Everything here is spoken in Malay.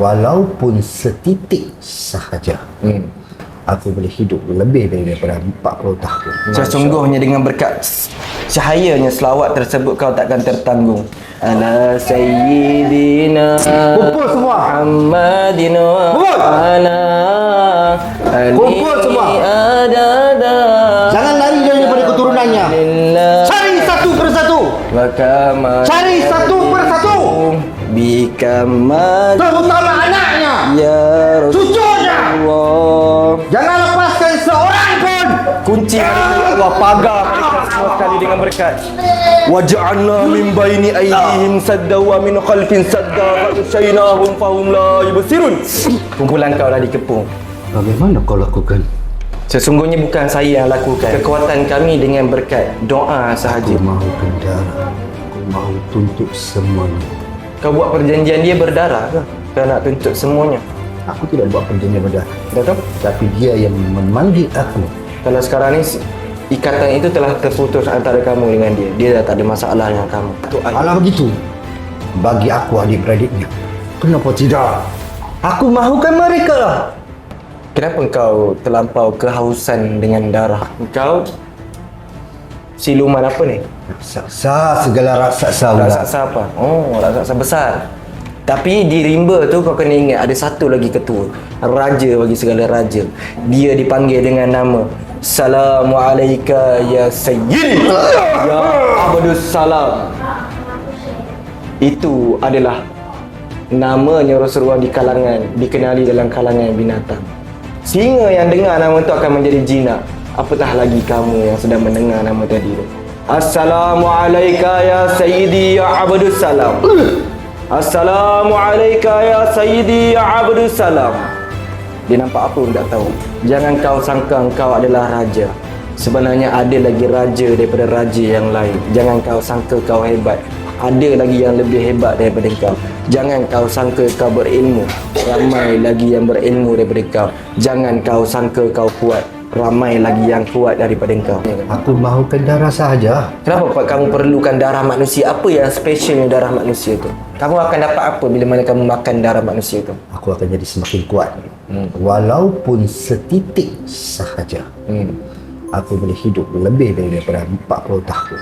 Walaupun setitik sahaja Hmm. Aku boleh hidup lebih daripada 40 tahun Sesungguhnya dengan berkat cahayanya selawat tersebut kau takkan tertanggung. Ala sayyidina Kumpul semua. Muhammadin wa ala ali Kumpul semua. adada Jangan lari daripada keturunannya Cari satu persatu Cari satu persatu Bikamal Terutama Kunci hari ini Allah pagar mereka semua sekali dengan berkat. Waj'alna min baini aydihim sadda wa min khalfin sadda faghshaynahum fahum la yubsirun. Kumpulan kau dah dikepung. Bagaimana kau lakukan? Sesungguhnya bukan saya yang lakukan. Kekuatan kami dengan berkat doa sahaja. Aku mahu penjara Aku mahu tuntut semuanya Kau buat perjanjian dia berdarah ke? Kau nak tuntut semuanya. Aku tidak buat perjanjian pada Dah tahu? Tapi dia yang memanggil aku Kalau sekarang ni ikatan itu telah terputus antara kamu dengan dia. Dia dah tak ada masalah dengan kamu. Kalau begitu Bagi aku adik-beradiknya Kenapa tidak? Aku mahukan mereka lah Kenapa kau terlampau kehausan dengan darah? Kau siluman apa ni? Raksasa segala raksasa Raksasa apa? Oh, raksasa besar. Tapi di rimba tu kau kena ingat ada satu lagi ketua. Raja bagi segala raja. Dia dipanggil dengan nama Assalamualaikum ya Sayyid. Ya Abdus Salam. Itu adalah namanya Rasulullah di kalangan dikenali dalam kalangan binatang. Singa yang dengar nama tu akan menjadi jinak. Apatah lagi kamu yang sedang mendengar nama tadi. Assalamualaikum ya Sayyidi ya Abdus Salam. Assalamualaikum ya Sayyidi ya Abdus Salam. Dia nampak apa pun tak tahu. Jangan kau sangka kau adalah raja. Sebenarnya ada lagi raja daripada raja yang lain. Jangan kau sangka kau hebat. Ada lagi yang lebih hebat daripada kau. Jangan kau sangka kau berilmu. Ramai lagi yang berilmu daripada kau. Jangan kau sangka kau kuat. Ramai lagi yang kuat daripada kau. Aku mahukan darah sahaja Kenapa Pak kamu perlukan darah manusia? Apa yang specialnya darah manusia tu? Kamu akan dapat apa bila mana kamu makan darah manusia tu? Aku akan jadi semakin kuat Walaupun setitik sahaja Hmm. Aku boleh hidup lebih daripada 40 tahun